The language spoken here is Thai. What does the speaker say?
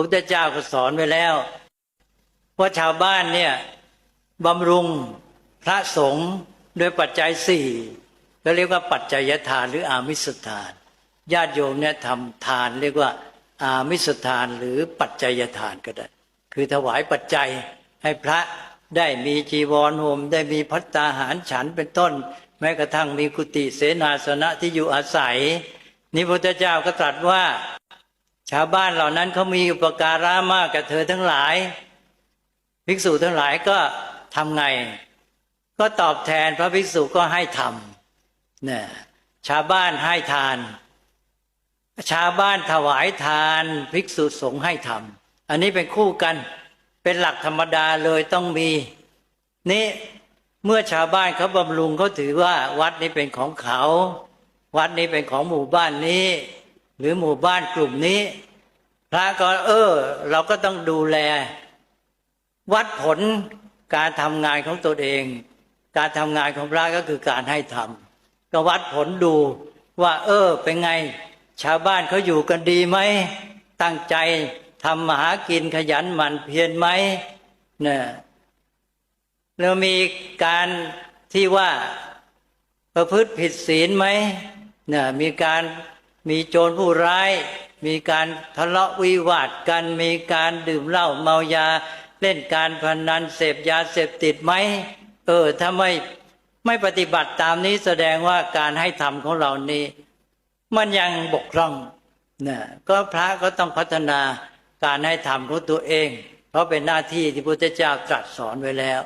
ระพุทธเจ้าก็สอนไว้แล้วว่าชาวบ้านเนี่ยบำรุงพระสงฆ์ด้วยปัจจัยสี่ก็เรียกว่าปัจจัยทานหรืออามิสทาน ญาติโยมเนี่ยทำทานเรียกว่าอามิสทานหรือปัจจัยทานก็ได้ คือถวายปัจจัยให้พระได้มีจีวรห่มได้มีพัตตาหารฉันเป็นต้น แม้กระทั่งมีกุฏิเสนาสนะที่อยู่อาศัยนี่พระพุทธเจ้าก็ตรัสว่า ชาวบ้านเหล่านั้นเขามีอุปการะมากกับเธอทั้งหลาย ภิกษุทั้งหลายก็ทำไง ก็ตอบแทนพระภิกษุก็ให้ทำเนี่ยชาวบ้านให้ทาน ชาวบ้านถวายทานภิกษุสงฆ์ให้ทำอันนี้เป็นคู่กันเป็นหลักธรรมดาเลยต้องมี นี่เมื่อชาวบ้านเขาบำรุงเขาถือว่า วัดนี้เป็นของเขา วัดนี้เป็นของหมู่บ้านนี้ หรือหมู่บ้านกลุ่มนี้ พระก็เออ เราก็ต้องดูแล วัดผลการทำงานของตนเอง การทำงานของพระก็คือการให้ทำก็วัดผลดูว่า เออ เป็นไง ชาวบ้านเขาอยู่กันดีไหม ตั้งใจทำมาหากินขยันหมั่นเพียรไหมเนี่ยแล้วมีการที่ว่าประพฤติผิดศีลไหมเนี่ยมีการ มีโจรผู้ร้าย มีการทะเลาะวิวาทกัน มีการดื่มเหล้าเมายา เล่นการพนันเสพยาเสพติดไหมเออถ้าไม่ไม่ปฏิบัติตามนี้แสดงว่าการให้ธรรมของเรานี้ มันยังบกพร่องนะก็พระก็ต้องพัฒนาการให้ธรรมของตัวเอง เพราะเป็นหน้าที่ที่พระพุทธเจ้าตรัสสอนไว้แล้ว